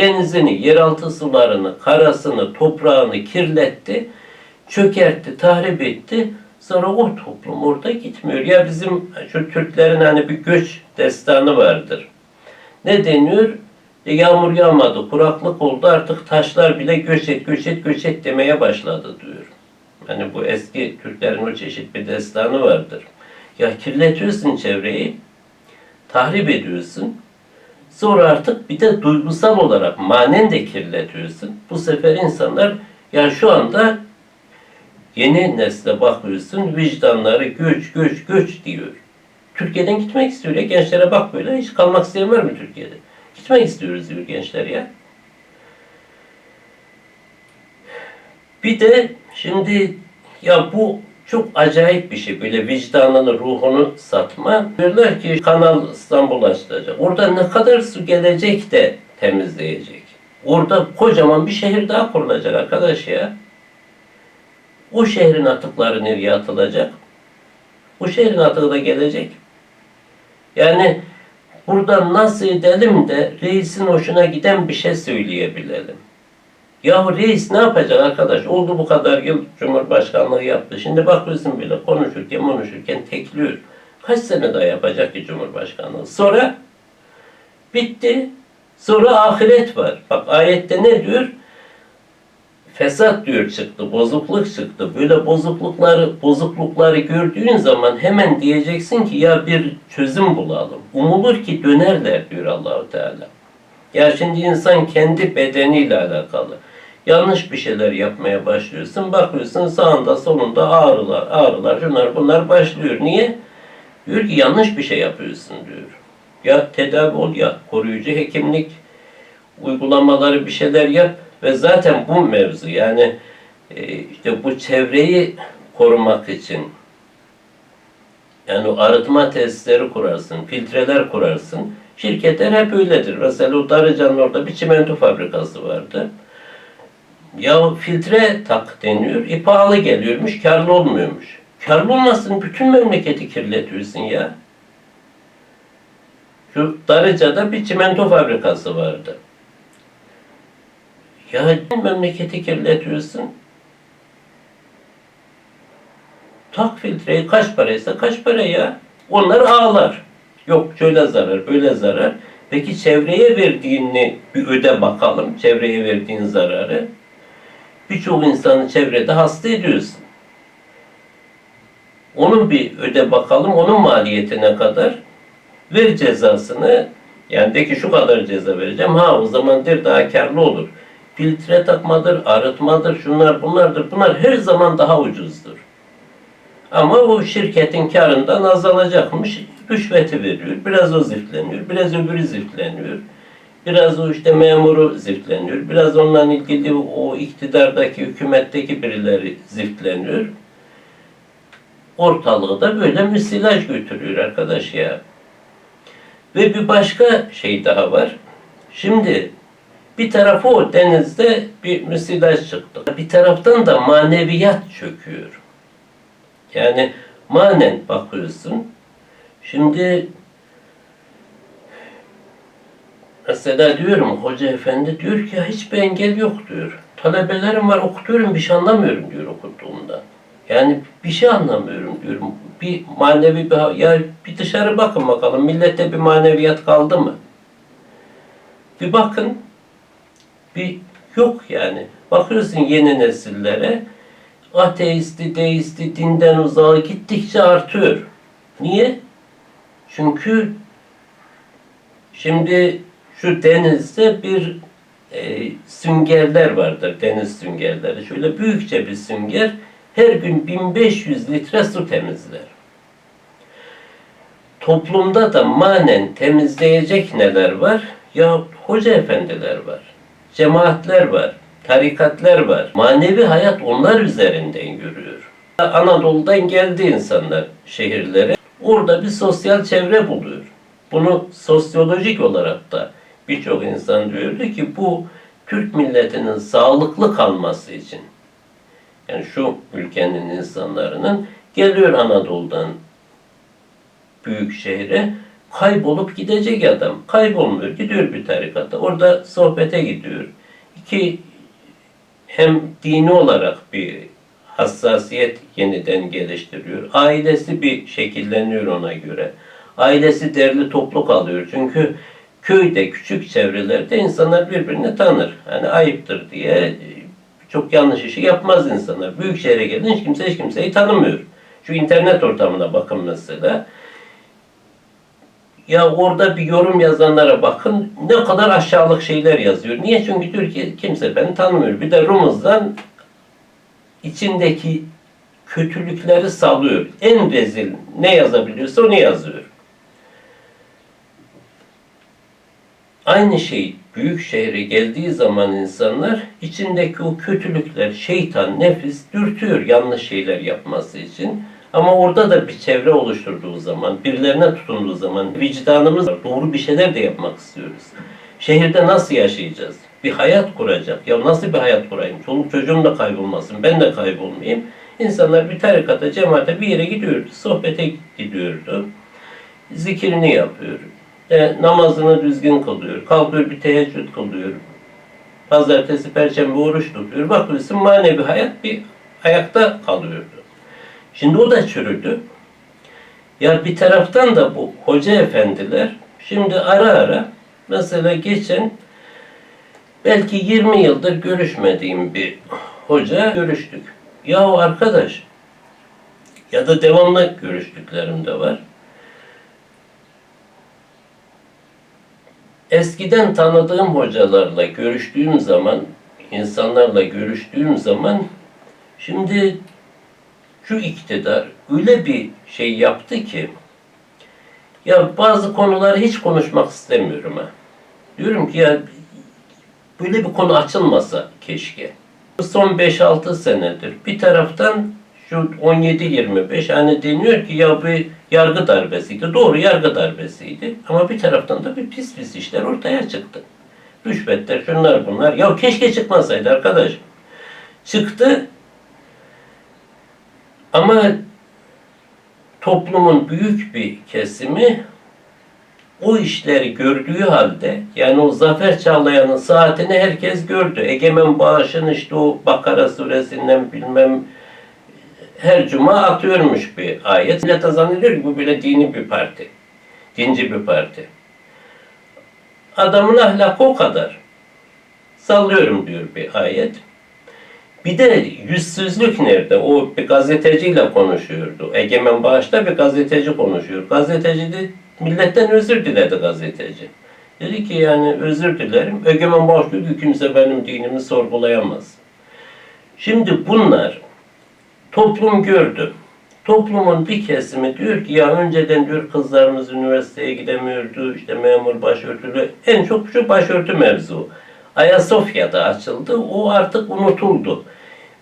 denizini, yeraltı sularını, karasını, toprağını kirletti, çökertti, tahrip etti. Sonra o toplum orada gitmiyor. Ya bizim şu Türklerin hani bir göç destanı vardır. Ne deniyor? E, yağmur yağmadı, kuraklık oldu artık taşlar bile göç et, göç et, göç et demeye başladı diyor. Hani bu eski Türklerin o çeşit bir destanı vardır. Ya kirletiyorsun çevreyi, tahrip ediyorsun. Sonra artık bir de duygusal olarak manen de kirletiyorsun. Bu sefer insanlar ya şu anda yeni nesle bakıyorsun vicdanları göç göç göç diyor. Türkiye'den gitmek istiyor ya gençlere bak böyle hiç kalmak isteyen var Türkiye'de? Gitmek istiyoruz diyor gençler ya. Bir de şimdi ya bu çok acayip bir şey. Böyle vicdanını, ruhunu satma. Diyorlar ki Kanal İstanbul açılacak. Orada ne kadar su gelecek de temizleyecek. Orada kocaman bir şehir daha kurulacak arkadaş ya. O şehrin atıkları nereye atılacak? O şehrin atığı da gelecek. Yani burada nasıl edelim de reisin hoşuna giden bir şey söyleyebilelim. Yahu reis ne yapacak arkadaş? Oldu bu kadar yıl Cumhurbaşkanlığı yaptı. Şimdi bakıyorsun bile konuşurken konuşurken tekliyor. Kaç sene daha yapacak ki Cumhurbaşkanlığı? Sonra bitti. Sonra ahiret var. Bak ayette ne diyor? Fesat diyor çıktı, bozukluk çıktı. Böyle bozuklukları, bozuklukları gördüğün zaman hemen diyeceksin ki ya bir çözüm bulalım. Umulur ki dönerler diyor Allahu Teala. Ya şimdi insan kendi bedeniyle alakalı. Yanlış bir şeyler yapmaya başlıyorsun. Bakıyorsun sağında solunda ağrılar, ağrılar, şunlar bunlar başlıyor. Niye? Diyor ki yanlış bir şey yapıyorsun diyor. Ya tedavi ol ya koruyucu hekimlik uygulamaları bir şeyler yap ve zaten bu mevzu yani e, işte bu çevreyi korumak için yani arıtma tesisleri kurarsın, filtreler kurarsın. Şirketler hep öyledir. Mesela o Darıca'nın orada bir çimento fabrikası vardı. Ya filtre tak deniyor. E pahalı geliyormuş, karlı olmuyormuş. Karlı olmasın bütün memleketi kirletiyorsun ya. Şu Darıca'da bir çimento fabrikası vardı. Ya memleketi kirletiyorsun. Tak filtreyi kaç paraysa kaç para ya. Onlar ağlar. Yok şöyle zarar, böyle zarar. Peki çevreye verdiğini bir öde bakalım. Çevreye verdiğin zararı. Birçok insanı çevrede hasta ediyorsun. Onun bir öde bakalım. Onun maliyetine kadar ver cezasını. Yani de ki şu kadar ceza vereceğim. Ha o zaman der daha karlı olur. Filtre takmadır, arıtmadır, şunlar bunlardır. Bunlar her zaman daha ucuzdur. Ama o şirketin karından azalacakmış. Rüşveti veriyor. Biraz o ziftleniyor. Biraz öbürü ziftleniyor. Biraz o işte memuru ziftleniyor. Biraz onunla ilgili o iktidardaki, hükümetteki birileri ziftleniyor. Ortalığı da böyle müsilaj götürüyor arkadaş ya. Ve bir başka şey daha var. Şimdi bir tarafı o denizde bir müsilaj çıktı. Bir taraftan da maneviyat çöküyor. Yani manen bakıyorsun. Şimdi mesela diyorum hoca efendi diyor ki hiçbir engel yok diyor. Talebelerim var okutuyorum bir şey anlamıyorum diyor okuttuğumda. Yani bir şey anlamıyorum diyorum. Bir manevi bir ya bir dışarı bakın bakalım millette bir maneviyat kaldı mı? Bir bakın bir yok yani. Bakıyorsun yeni nesillere ateisti, deisti, dinden uzağa gittikçe artıyor. Niye? Çünkü şimdi şu denizde bir e, süngerler vardır, deniz süngerleri. Şöyle büyükçe bir sünger her gün 1500 litre su temizler. Toplumda da manen temizleyecek neler var? Ya hoca efendiler var, cemaatler var, tarikatlar var. Manevi hayat onlar üzerinden yürüyor. Anadolu'dan geldi insanlar şehirlere. Orada bir sosyal çevre buluyor. Bunu sosyolojik olarak da birçok insan diyordu ki bu Türk milletinin sağlıklı kalması için yani şu ülkenin insanlarının geliyor Anadolu'dan büyük şehre kaybolup gidecek adam. Kaybolmuyor. Gidiyor bir tarikata. Orada sohbete gidiyor. İki hem dini olarak bir hassasiyet yeniden geliştiriyor. Ailesi bir şekilleniyor ona göre. Ailesi derli toplu kalıyor. Çünkü köyde, küçük çevrelerde insanlar birbirini tanır. Hani ayıptır diye e, çok yanlış işi yapmaz insanlar. Büyük şehre gelince hiç kimse hiç kimseyi tanımıyor. Şu internet ortamına bakın mesela. Ya orada bir yorum yazanlara bakın ne kadar aşağılık şeyler yazıyor. Niye? Çünkü ki kimse beni tanımıyor. Bir de Rumuz'dan içindeki kötülükleri salıyor. En rezil ne yazabiliyorsa onu yazıyor. Aynı şey büyük şehre geldiği zaman insanlar içindeki o kötülükler, şeytan, nefis dürtüyor yanlış şeyler yapması için. Ama orada da bir çevre oluşturduğu zaman, birilerine tutunduğu zaman vicdanımız var. Doğru bir şeyler de yapmak istiyoruz. Şehirde nasıl yaşayacağız? Bir hayat kuracak. Ya nasıl bir hayat kurayım? Çoluk çocuğum da kaybolmasın, ben de kaybolmayayım. İnsanlar bir tarikata, cemaate bir yere gidiyordu, sohbete gidiyordu. Zikrini yapıyor. E, namazını düzgün kılıyor. Kalkıyor bir teheccüd kılıyor. Pazartesi, perşembe oruç tutuyor. Bakıyorsun manevi hayat bir ayakta kalıyordu. Şimdi o da çürüdü. Ya bir taraftan da bu hoca efendiler şimdi ara ara mesela geçen belki 20 yıldır görüşmediğim bir hoca görüştük. Yahu arkadaş ya da devamlı görüştüklerim de var. Eskiden tanıdığım hocalarla görüştüğüm zaman, insanlarla görüştüğüm zaman şimdi şu iktidar öyle bir şey yaptı ki ya bazı konuları hiç konuşmak istemiyorum ha. Diyorum ki ya böyle bir konu açılmasa keşke. Son 5-6 senedir bir taraftan şu 17-25 hani deniyor ki ya bir yargı darbesiydi. Doğru yargı darbesiydi. Ama bir taraftan da bir pis pis işler ortaya çıktı. Rüşvetler, şunlar bunlar. Ya keşke çıkmasaydı arkadaş. Çıktı ama toplumun büyük bir kesimi o işleri gördüğü halde yani o Zafer Çağlayan'ın saatini herkes gördü. Egemen Bağış'ın işte o Bakara suresinden bilmem her cuma atıyormuş bir ayet. Millet zannediyor ki bu böyle dini bir parti. Dinci bir parti. Adamın ahlakı o kadar. Sallıyorum diyor bir ayet. Bir de yüzsüzlük nerede? O bir gazeteciyle konuşuyordu. Egemen Bağış'ta bir gazeteci konuşuyor. Gazeteci de milletten özür diledi gazeteci. Dedi ki yani özür dilerim. Egemen Bağış diyor ki kimse benim dinimi sorgulayamaz. Şimdi bunlar toplum gördü. Toplumun bir kesimi diyor ki ya önceden diyor kızlarımız üniversiteye gidemiyordu. işte memur başörtülü. En çok şu başörtü mevzu. Ayasofya'da açıldı. O artık unutuldu.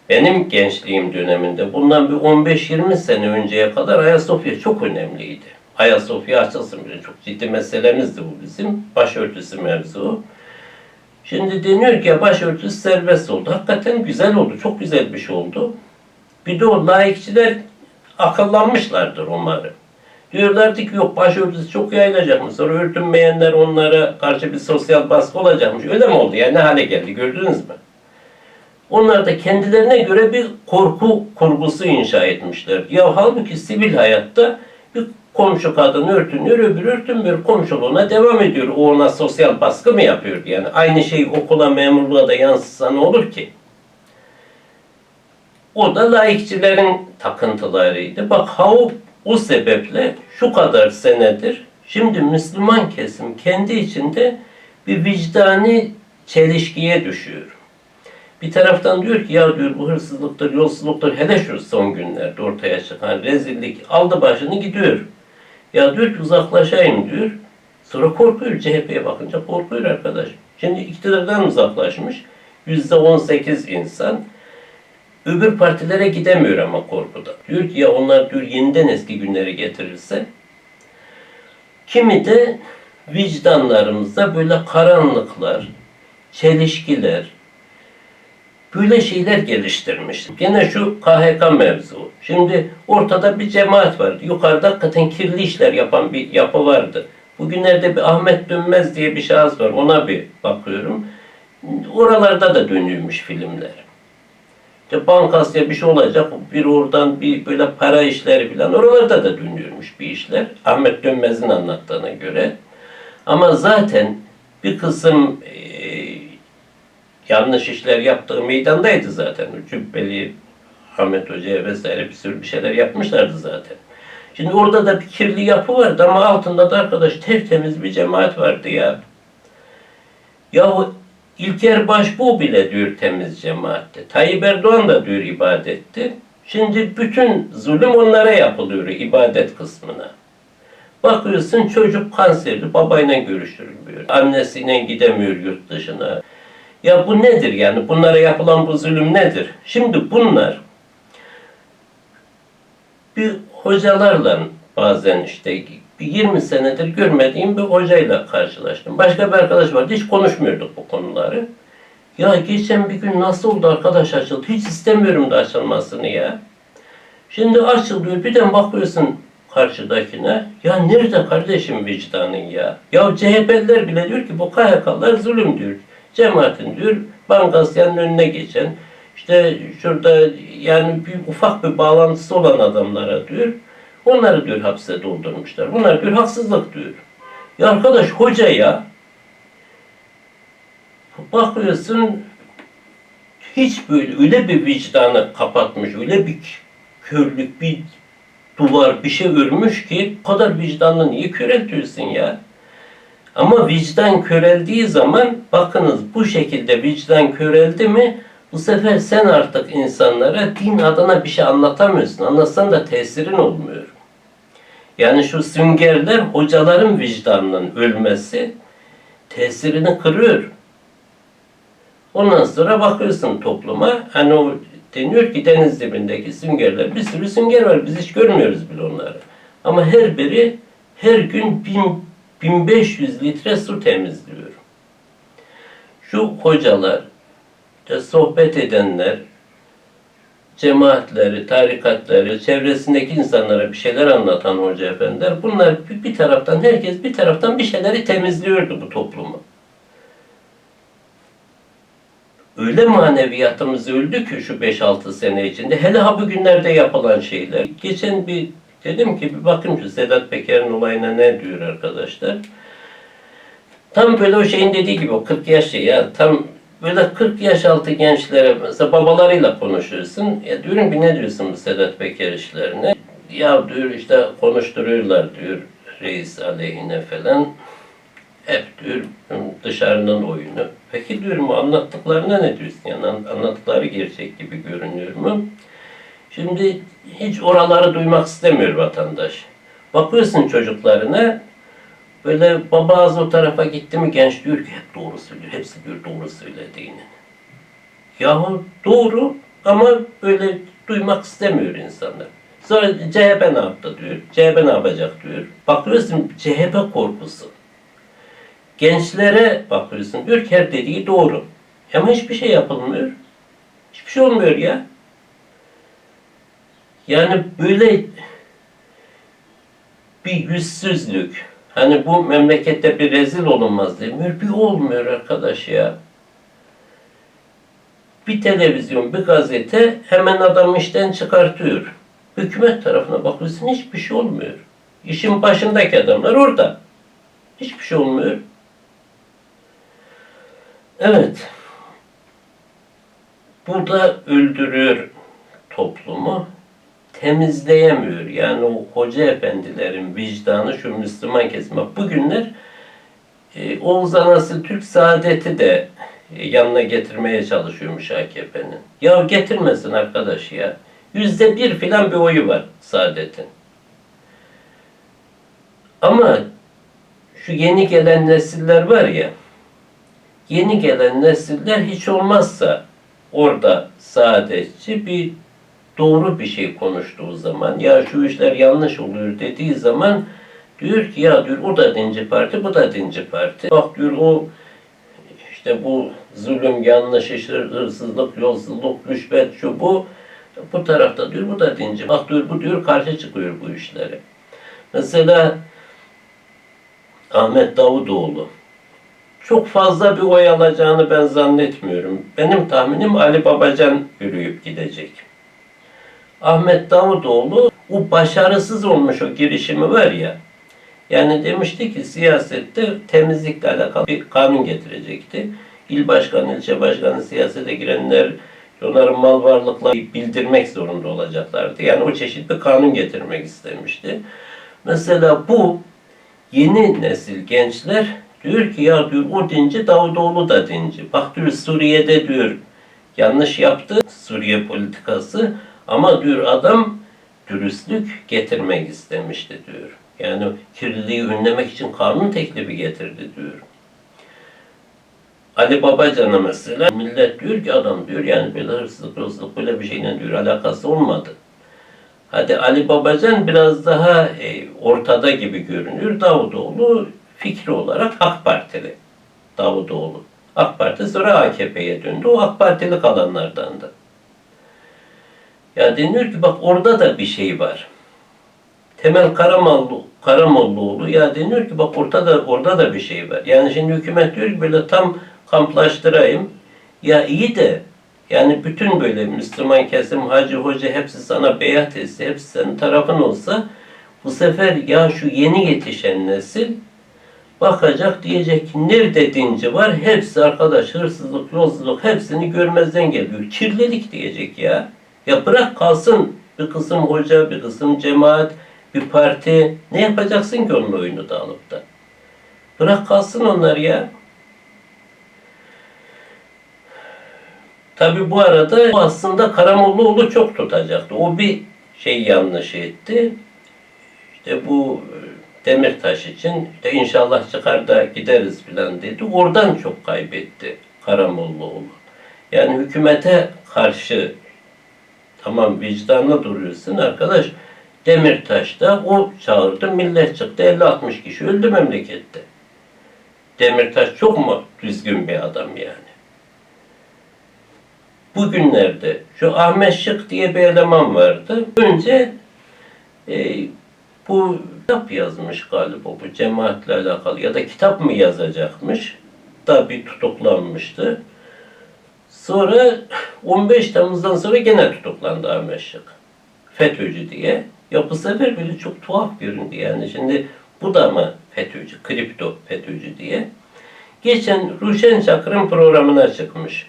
Benim gençliğim döneminde bundan bir 15-20 sene önceye kadar Ayasofya çok önemliydi. Ayasofya açılsın bile çok ciddi meselemizdi bu bizim. Başörtüsü mevzu. Şimdi deniyor ki başörtüsü serbest oldu. Hakikaten güzel oldu. Çok güzel bir şey oldu. Bir de o laikçiler akıllanmışlardır umarım. Diyorlardı ki yok başörtüsü çok yayılacakmış. Sonra örtünmeyenler onlara karşı bir sosyal baskı olacakmış. Öyle mi oldu? Yani ne hale geldi gördünüz mü? Onlar da kendilerine göre bir korku kurgusu inşa etmişler. Ya halbuki sivil hayatta bir komşu kadın örtünüyor, öbür örtünmüyor. Komşuluğuna devam ediyor. O ona sosyal baskı mı yapıyor? Yani aynı şey okula, memurluğa da yansısa ne olur ki? O da laikçilerin takıntılarıydı. Bak ha o, sebeple şu kadar senedir şimdi Müslüman kesim kendi içinde bir vicdani çelişkiye düşüyor. Bir taraftan diyor ki ya diyor bu hırsızlıktır, yolsuzluktur hele şu son günlerde ortaya çıkan rezillik aldı başını gidiyor. Ya diyor ki uzaklaşayım diyor. Sonra korkuyor CHP'ye bakınca korkuyor arkadaş. Şimdi iktidardan uzaklaşmış. Yüzde on sekiz insan. Öbür partilere gidemiyor ama korkuda. Diyor ki ya onlar diyor yeniden eski günleri getirirse kimi de vicdanlarımızda böyle karanlıklar, çelişkiler, böyle şeyler geliştirmiş. Gene şu KHK mevzu. Şimdi ortada bir cemaat var. Yukarıda hakikaten kirli işler yapan bir yapı vardı. Bugünlerde bir Ahmet Dönmez diye bir şahıs var. Ona bir bakıyorum. Oralarda da dönüyormuş filmler. İşte bankasya bir şey olacak. Bir oradan bir böyle para işleri falan. Oralarda da dönüyormuş bir işler. Ahmet Dönmez'in anlattığına göre. Ama zaten bir kısım eee, yanlış işler yaptığı meydandaydı zaten. Cübbeli, Ahmet Hoca'ya vesaire bir sürü bir şeyler yapmışlardı zaten. Şimdi orada da bir kirli yapı vardı ama altında da arkadaş tertemiz bir cemaat vardı ya. Yahu İlker Başbuğ bile diyor temiz cemaatte. Tayyip Erdoğan da diyor ibadetti. Şimdi bütün zulüm onlara yapılıyor ibadet kısmına. Bakıyorsun çocuk kanserli babayla görüştürmüyor. Annesiyle gidemiyor yurt dışına. Ya bu nedir yani? Bunlara yapılan bu zulüm nedir? Şimdi bunlar bir hocalarla bazen işte 20 senedir görmediğim bir hocayla karşılaştım. Başka bir arkadaş vardı. Hiç konuşmuyorduk bu konuları. Ya geçen bir gün nasıl oldu arkadaş açıldı. Hiç istemiyorum da açılmasını ya. Şimdi açılıyor. Birden bakıyorsun karşıdakine. Ya nerede kardeşim vicdanın ya? Ya CHP'liler bile diyor ki bu KHK'lar zulüm diyor. Cemaatin diyor Bankasyan'ın önüne geçen işte şurada yani bir ufak bir bağlantısı olan adamlara diyor. Onları diyor hapse doldurmuşlar. Bunlar diyor haksızlık diyor. Ya arkadaş hoca ya bakıyorsun hiç böyle öyle bir vicdanı kapatmış, öyle bir körlük, bir duvar, bir şey örmüş ki o kadar vicdanını niye köreltiyorsun ya? Ama vicdan köreldiği zaman bakınız bu şekilde vicdan köreldi mi bu sefer sen artık insanlara din adına bir şey anlatamıyorsun. Anlatsan da tesirin olmuyor. Yani şu süngerler hocaların vicdanının ölmesi tesirini kırıyor. Ondan sonra bakıyorsun topluma hani o deniyor ki deniz dibindeki süngerler bir sürü sünger var biz hiç görmüyoruz bile onları. Ama her biri her gün bin, 1500 litre su temizliyor. Şu hocalar, sohbet edenler, cemaatleri, tarikatları, çevresindeki insanlara bir şeyler anlatan hoca efendiler, bunlar bir, taraftan, herkes bir taraftan bir şeyleri temizliyordu bu toplumu. Öyle maneviyatımız öldü ki şu 5-6 sene içinde. Hele ha bugünlerde yapılan şeyler. Geçen bir dedim ki bir bakın şu Sedat Peker'in olayına ne diyor arkadaşlar. Tam böyle o şeyin dediği gibi o 40 yaş şey ya tam böyle 40 yaş altı gençlere mesela babalarıyla konuşuyorsun. Ya diyorum ki ne diyorsun bu Sedat Peker işlerine? Ya diyor işte konuşturuyorlar diyor reis aleyhine falan. Hep diyor dışarının oyunu. Peki diyorum anlattıklarına ne diyorsun? Yani an- anlattıkları gerçek gibi görünüyor mu? Şimdi hiç oraları duymak istemiyor vatandaş. Bakıyorsun çocuklarına böyle baba az o tarafa gitti mi genç diyor ki hep doğru söylüyor. Hepsi diyor doğru söylediğini. Yahu doğru ama böyle duymak istemiyor insanlar. Sonra CHP ne yaptı diyor. CHP ne yapacak diyor. Bakıyorsun CHP korkusu. Gençlere bakıyorsun diyor ki her dediği doğru. Ama hiçbir şey yapılmıyor. Hiçbir şey olmuyor ya. Yani böyle bir yüzsüzlük. Hani bu memlekette bir rezil olunmaz demiyor. Bir olmuyor arkadaş ya. Bir televizyon, bir gazete hemen adamı işten çıkartıyor. Hükümet tarafına bakıyorsun hiçbir şey olmuyor. İşin başındaki adamlar orada. Hiçbir şey olmuyor. Evet. Burada öldürüyor toplumu. Temizleyemiyor. Yani o hoca efendilerin vicdanı şu Müslüman kesime. Bugünler e, Oğuz Anası Türk Saadet'i de e, yanına getirmeye çalışıyormuş AKP'nin. Ya getirmesin arkadaş ya. Yüzde bir filan bir oyu var Saadet'in. Ama şu yeni gelen nesiller var ya, yeni gelen nesiller hiç olmazsa orada saadetçi bir doğru bir şey konuştuğu zaman ya şu işler yanlış oluyor dediği zaman diyor ki ya diyor o da dinci parti bu da dinci parti. Bak diyor o işte bu zulüm yanlış işler hırsızlık yolsuzluk rüşvet şu bu bu tarafta diyor bu da dinci. Bak diyor bu diyor karşı çıkıyor bu işlere. Mesela Ahmet Davutoğlu. Çok fazla bir oy alacağını ben zannetmiyorum. Benim tahminim Ali Babacan yürüyüp gidecek. Ahmet Davutoğlu o başarısız olmuş o girişimi var ya. Yani demişti ki siyasette temizlikle alakalı bir kanun getirecekti. İl başkanı, ilçe başkanı, siyasete girenler onların mal varlıkları bildirmek zorunda olacaklardı. Yani o çeşit bir kanun getirmek istemişti. Mesela bu yeni nesil gençler diyor ki ya diyor o dinci Davutoğlu da dinci. Bak diyor Suriye'de diyor yanlış yaptı Suriye politikası ama diyor adam dürüstlük getirmek istemişti diyor. Yani kirliliği önlemek için kanun teklifi getirdi diyor. Ali Babacan'a mesela millet diyor ki adam diyor yani böyle hırsızlık, hırsızlık böyle bir şeyle diyor alakası olmadı. Hadi Ali Babacan biraz daha e, ortada gibi görünüyor. Davutoğlu fikri olarak AK Partili. Davutoğlu. AK Parti sonra AKP'ye döndü. O AK Partili kalanlardandı. Ya deniyor ki bak orada da bir şey var. Temel Karamoğlu, Karamollaoğlu ya deniyor ki bak orada da, orada da bir şey var. Yani şimdi hükümet diyor ki böyle tam kamplaştırayım. Ya iyi de yani bütün böyle Müslüman kesim, hacı, hoca hepsi sana beyat etse, hepsi senin tarafın olsa bu sefer ya şu yeni yetişen nesil bakacak diyecek ki nerede dinci var? Hepsi arkadaş hırsızlık, yolsuzluk hepsini görmezden geliyor. Kirlilik diyecek ya. Ya bırak kalsın bir kısım hoca, bir kısım cemaat, bir parti. Ne yapacaksın ki onun oyunu da alıp da? Bırak kalsın onlar ya. Tabi bu arada bu aslında Karamollaoğlu çok tutacaktı. O bir şey yanlış etti. İşte bu e, Demirtaş için işte inşallah çıkar da gideriz filan dedi. Oradan çok kaybetti Karamollaoğlu. Yani hükümete karşı tamam vicdanlı duruyorsun arkadaş. Demirtaş'ta o çağırdı millet çıktı 50-60 kişi öldü memlekette. Demirtaş çok mu düzgün bir adam yani? Bugünlerde şu Ahmet Şık diye bir eleman vardı. Önce e, bu kitap yazmış galiba bu cemaatle alakalı ya da kitap mı yazacakmış da bir tutuklanmıştı. Sonra 15 Temmuz'dan sonra gene tutuklandı Ahmet Şık. FETÖ'cü diye. Ya bu sefer böyle çok tuhaf göründü yani. Şimdi bu da mı FETÖ'cü, kripto FETÖ'cü diye. Geçen Ruşen Çakır'ın programına çıkmış.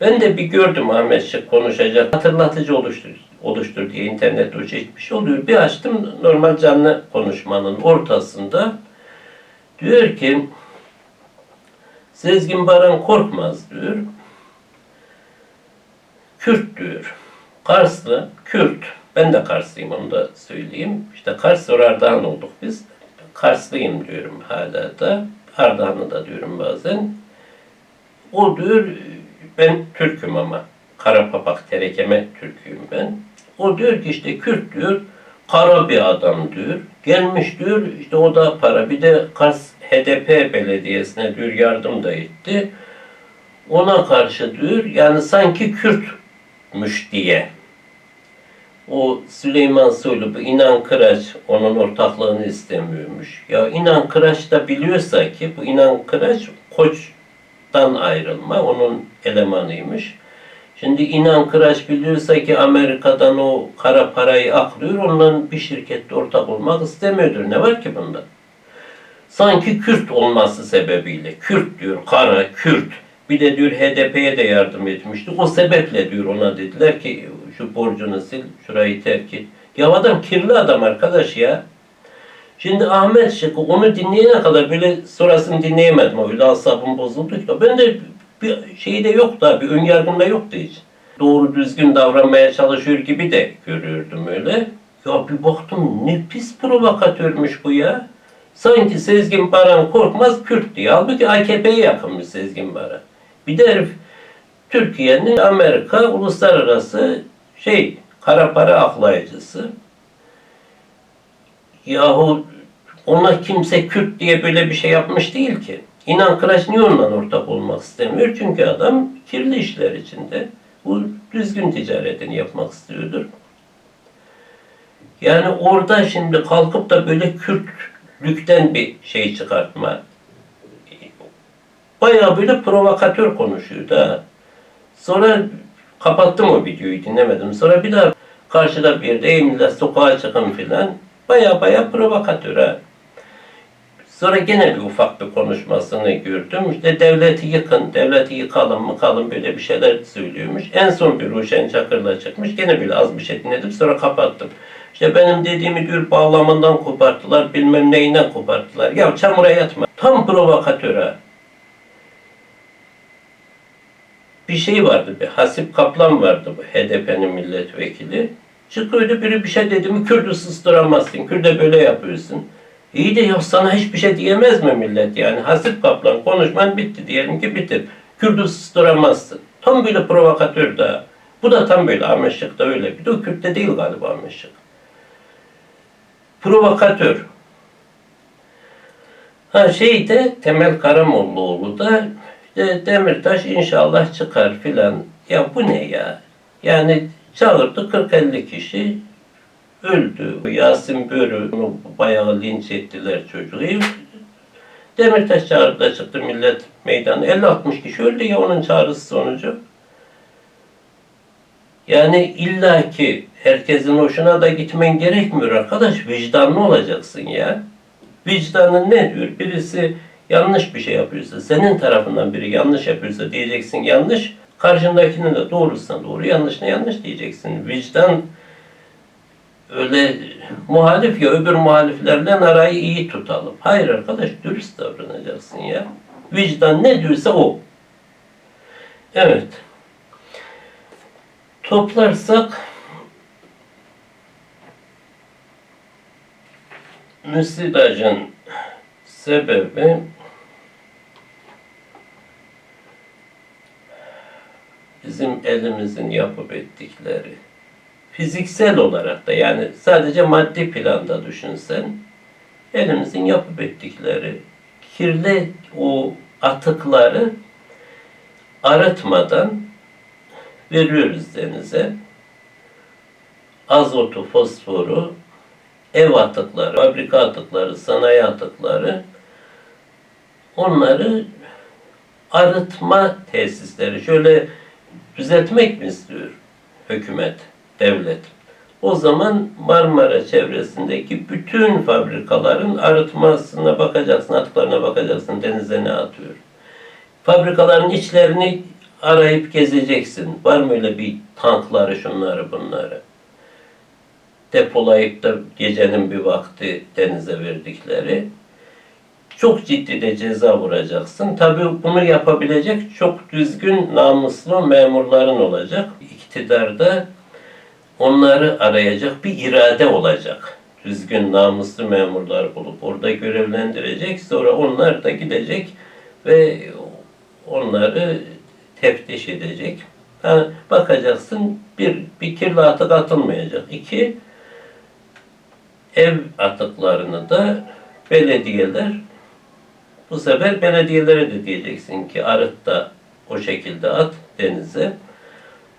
Ben de bir gördüm Ahmet Şık konuşacak. Hatırlatıcı oluştur, oluştur diye internette o çeşit bir şey oluyor. Bir açtım normal canlı konuşmanın ortasında. Diyor ki Sezgin Baran Korkmaz diyor. Kürt diyor. Karslı, Kürt. Ben de Karslıyım onu da söyleyeyim. İşte Kars Ardahan olduk biz. Karslıyım diyorum hala da. Ardahanlı da diyorum bazen. O diyor ben Türk'üm ama. Karapapak, terekeme Türk'üyüm ben. O diyor ki işte Kürt diyor, kara bir adam diyor. Gelmiş diyor, işte o da para. Bir de Kars HDP belediyesine diyor yardım da etti. Ona karşı diyor, yani sanki Kürtmüş diye. O Süleyman Soylu, bu İnan Kıraç onun ortaklığını istemiyormuş. Ya İnan Kıraç da biliyorsa ki bu İnan Kıraç Koç'tan ayrılma, onun elemanıymış. Şimdi İnan Kıraç biliyorsa ki Amerika'dan o kara parayı aklıyor, ondan bir şirkette ortak olmak istemiyordur. Ne var ki bunda? Sanki Kürt olması sebebiyle. Kürt diyor, kara, Kürt. Bir de diyor HDP'ye de yardım etmişti. O sebeple diyor ona dediler ki şu borcunu sil, şurayı terk et. Ya adam kirli adam arkadaş ya. Şimdi Ahmet Şık'ı onu dinleyene kadar böyle sonrasını dinleyemedim. Öyle asabım bozuldu ki. Ben de bir şey de yoktu abi, ön yargım da yoktu hiç. Doğru düzgün davranmaya çalışıyor gibi de görüyordum öyle. Ya bir baktım ne pis provokatörmüş bu ya. Sanki Sezgin Baran Korkmaz Kürt diye. Halbuki AKP'ye yakınmış Sezgin Baran. Bir de herif Türkiye'nin Amerika uluslararası şey kara para aklayıcısı. Yahu ona kimse Kürt diye böyle bir şey yapmış değil ki. İnan Kıraç niye ondan ortak olmak istemiyor? Çünkü adam kirli işler içinde. Bu düzgün ticaretini yapmak istiyordur. Yani orada şimdi kalkıp da böyle Kürt Türklükten bir şey çıkartma. Bayağı böyle provokatör konuşuyordu ha. Sonra kapattım o videoyu dinlemedim. Sonra bir daha karşıda bir yerde "Ey millet sokağa çıkın filan. Baya baya provokatör ha. Sonra gene bir ufak bir konuşmasını gördüm. İşte devleti yıkın, devleti yıkalım mı kalın böyle bir şeyler söylüyormuş. En son bir Ruşen Çakır'la çıkmış. Gene böyle az bir şey dinledim sonra kapattım. İşte benim dediğimi diyor bağlamından koparttılar, bilmem neyinden koparttılar. Ya çamura yatma. Tam provokatör ha. bir şey vardı. Bir Hasip Kaplan vardı bu HDP'nin milletvekili. Çıkıyordu biri bir şey dedi mi Kürt'ü susturamazsın. Kürt'e böyle yapıyorsun. İyi de ya sana hiçbir şey diyemez mi millet yani? Hasip Kaplan konuşman bitti diyelim ki bitir. Kürt'ü susturamazsın. Tam böyle provokatör da. Bu da tam böyle Ahmet Şık da öyle. Bir de o değil galiba Ahmet. Provokatör. Ha şey de Temel Karamollaoğlu da işte Demirtaş inşallah çıkar filan. Ya bu ne ya? Yani çağırdı 40-50 kişi öldü. Yasin Börü onu bayağı linç ettiler çocuğu. Demirtaş çağırdı da çıktı millet meydanı. 50-60 kişi öldü ya onun çağrısı sonucu. Yani illaki herkesin hoşuna da gitmen gerekmiyor arkadaş. Vicdanlı olacaksın ya. Vicdanın ne diyor? Birisi yanlış bir şey yapıyorsa, senin tarafından biri yanlış yapıyorsa diyeceksin yanlış. Karşındakinin de doğrusuna doğru, yanlışına yanlış diyeceksin. Vicdan öyle muhalif ya öbür muhaliflerle arayı iyi tutalım. Hayır arkadaş dürüst davranacaksın ya. Vicdan ne diyorsa o. Evet. Toplarsak müsilajın sebebi bizim elimizin yapıp ettikleri fiziksel olarak da yani sadece maddi planda düşünsen elimizin yapıp ettikleri kirli o atıkları arıtmadan veriyoruz denize. Azotu, fosforu, ev atıkları, fabrika atıkları, sanayi atıkları onları arıtma tesisleri şöyle düzeltmek mi istiyor hükümet, devlet? O zaman Marmara çevresindeki bütün fabrikaların arıtmasına bakacaksın, atıklarına bakacaksın, denize ne atıyor. Fabrikaların içlerini arayıp gezeceksin. Var mı öyle bir tankları, şunları, bunları? Depolayıp da gecenin bir vakti denize verdikleri. Çok ciddi de ceza vuracaksın. Tabii bunu yapabilecek çok düzgün, namuslu memurların olacak. İktidarda onları arayacak bir irade olacak. Düzgün, namuslu memurlar bulup orada görevlendirecek. Sonra onlar da gidecek ve onları teftiş edecek. Ha, bakacaksın bir, bir kirli atık atılmayacak. İki, ev atıklarını da belediyeler bu sefer belediyelere de diyeceksin ki arıt da o şekilde at denize.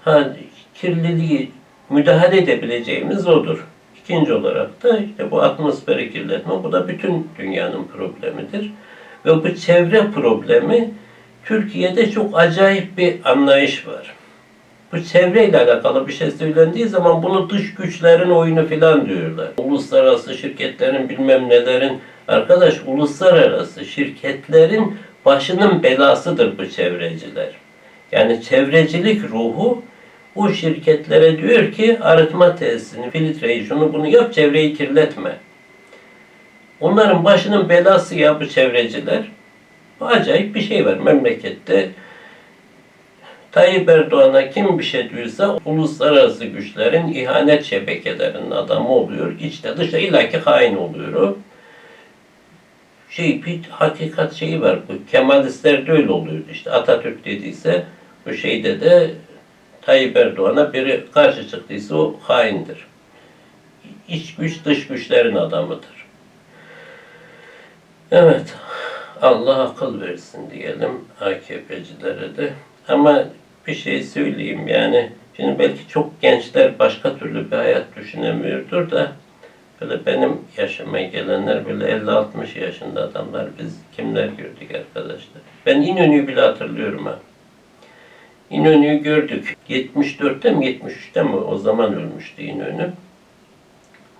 Ha, kirliliği müdahale edebileceğimiz odur. İkinci olarak da işte bu atmosferi kirletme bu da bütün dünyanın problemidir. Ve bu çevre problemi Türkiye'de çok acayip bir anlayış var. Bu çevreyle alakalı bir şey söylendiği zaman bunu dış güçlerin oyunu filan diyorlar. Uluslararası şirketlerin bilmem nelerin arkadaş uluslararası şirketlerin başının belasıdır bu çevreciler. Yani çevrecilik ruhu o şirketlere diyor ki arıtma tesisini, filtreyi, şunu bunu yap, çevreyi kirletme. Onların başının belası ya bu çevreciler. Acayip bir şey var memlekette. Tayyip Erdoğan'a kim bir şey diyorsa uluslararası güçlerin ihanet şebekelerinin adamı oluyor. İçte dışta illaki hain oluyor o. Şey bir hakikat şeyi var. Bu Kemalistler öyle oluyordu işte. Atatürk dediyse bu şeyde de Tayyip Erdoğan'a biri karşı çıktıysa o haindir. İç güç dış güçlerin adamıdır. Evet. Allah akıl versin diyelim AKP'cilere de. Ama bir şey söyleyeyim yani şimdi belki çok gençler başka türlü bir hayat düşünemiyordur da Böyle benim yaşıma gelenler böyle 50-60 yaşında adamlar. Biz kimler gördük arkadaşlar. Ben İnönü'yü bile hatırlıyorum ha. İnönü'yü gördük. 74'te mi 73'te mi o zaman ölmüştü İnönü.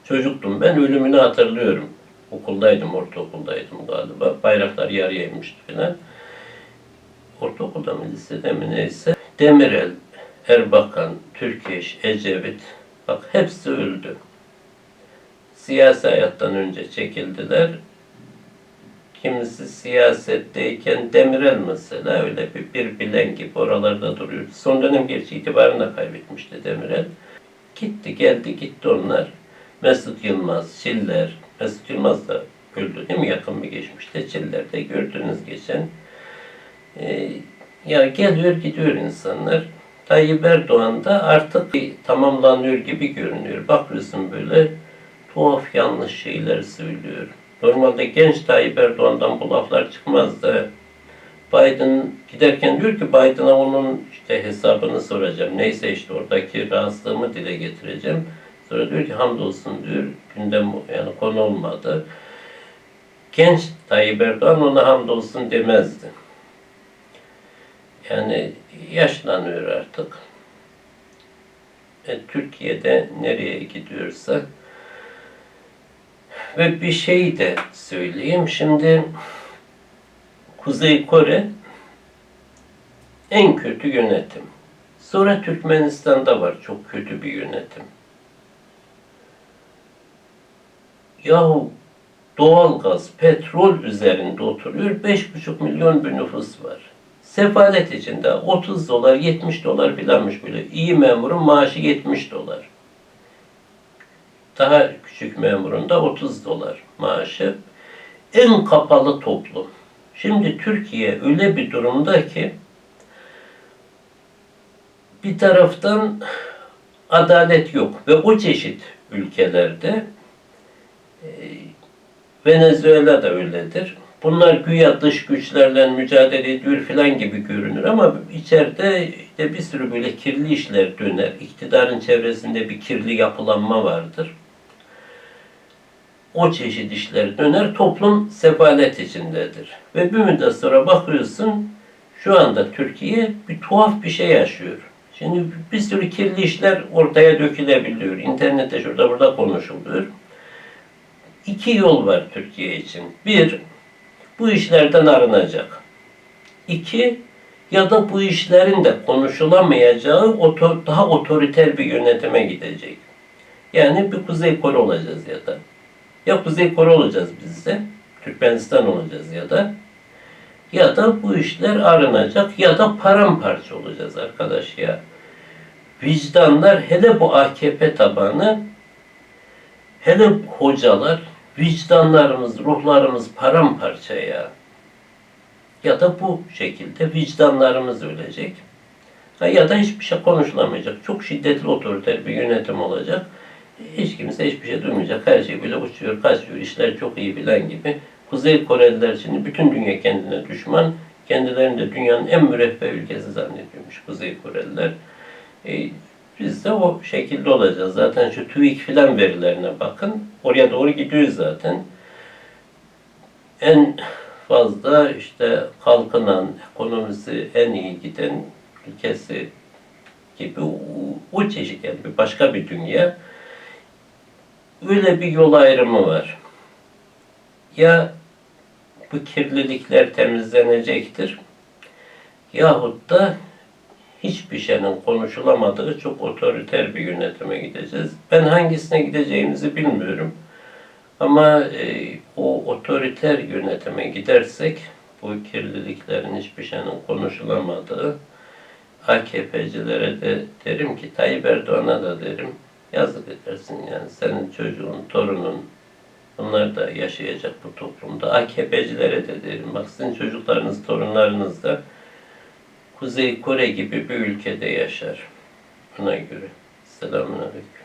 Çocuktum ben ölümünü hatırlıyorum. Okuldaydım, ortaokuldaydım galiba. Bayraklar yarıya inmişti falan. Ortaokulda mı, lisede mi neyse. Demirel, Erbakan, Türkeş, Ecevit, bak hepsi öldü. Siyasi hayattan önce çekildiler. Kimisi siyasetteyken Demirel mesela öyle bir, bir bilen gibi oralarda duruyor. Son dönem gerçi itibarını da kaybetmişti Demirel. Gitti geldi gitti onlar. Mesut Yılmaz, Çiller. Mesut Yılmaz da öldü değil mi yakın bir geçmişte. Çiller de gördünüz geçen. Ee, ya geliyor gidiyor insanlar. Tayyip Erdoğan da artık tamamlanıyor gibi görünüyor. Bakıyorsun böyle tuhaf yanlış şeyler söylüyor. Normalde genç Tayyip Erdoğan'dan bu laflar çıkmazdı. Biden giderken diyor ki Biden'a onun işte hesabını soracağım. Neyse işte oradaki rahatsızlığımı dile getireceğim. Sonra diyor ki hamdolsun diyor gündem yani konu olmadı. Genç Tayyip Erdoğan ona hamdolsun demezdi. Yani yaşlanıyor artık. E, Türkiye'de nereye gidiyorsa ve bir şey de söyleyeyim. Şimdi Kuzey Kore en kötü yönetim. Sonra Türkmenistan'da var çok kötü bir yönetim. Yahu doğalgaz, petrol üzerinde oturuyor. 5,5 milyon bir nüfus var. Sefalet içinde 30 dolar, 70 dolar filanmış böyle. İyi memurun maaşı 70 dolar. Daha küçük memurun da 30 dolar maaşı. En kapalı toplum. Şimdi Türkiye öyle bir durumda ki bir taraftan adalet yok ve o çeşit ülkelerde e, Venezuela da öyledir. Bunlar güya dış güçlerle mücadele ediyor falan gibi görünür ama içeride işte bir sürü böyle kirli işler döner. İktidarın çevresinde bir kirli yapılanma vardır. O çeşit işler döner, toplum sefalet içindedir. Ve bir müddet sonra bakıyorsun, şu anda Türkiye bir tuhaf bir şey yaşıyor. Şimdi bir sürü kirli işler ortaya dökülebiliyor. İnternette şurada burada konuşuluyor. İki yol var Türkiye için. Bir, bu işlerden arınacak. İki, ya da bu işlerin de konuşulamayacağı daha otoriter bir yönetime gidecek. Yani bir Kuzey Kore olacağız ya da. Ya Kuzey Kore olacağız biz de, Türkmenistan olacağız ya da. Ya da bu işler arınacak ya da paramparça olacağız arkadaş ya. Vicdanlar hele bu AKP tabanı hele hocalar vicdanlarımız, ruhlarımız paramparça ya. Ya da bu şekilde vicdanlarımız ölecek. Ya da hiçbir şey konuşulamayacak. Çok şiddetli otoriter bir yönetim olacak. Hiç kimse hiçbir şey duymayacak. Her şey böyle uçuyor, kaçıyor. işler çok iyi bilen gibi. Kuzey Koreliler şimdi bütün dünya kendine düşman. Kendilerini de dünyanın en müreffeh ülkesi zannediyormuş Kuzey Koreliler. E, biz de o şekilde olacağız. Zaten şu TÜİK filan verilerine bakın. Oraya doğru gidiyoruz zaten. En fazla işte kalkınan, ekonomisi en iyi giden ülkesi gibi o, o çeşit yani başka bir dünya. Öyle bir yol ayrımı var. Ya bu kirlilikler temizlenecektir yahut da hiçbir şeyin konuşulamadığı çok otoriter bir yönetime gideceğiz. Ben hangisine gideceğimizi bilmiyorum. Ama e, o otoriter yönetime gidersek bu kirliliklerin hiçbir şeyin konuşulamadığı AKP'cilere de derim ki Tayyip Erdoğan'a da derim yazık edersin yani senin çocuğun, torunun bunlar da yaşayacak bu toplumda. AKP'cilere de derim bak sizin çocuklarınız, torunlarınız da Kuzey Kore gibi bir ülkede yaşar. Buna göre. Selamun Aleyküm.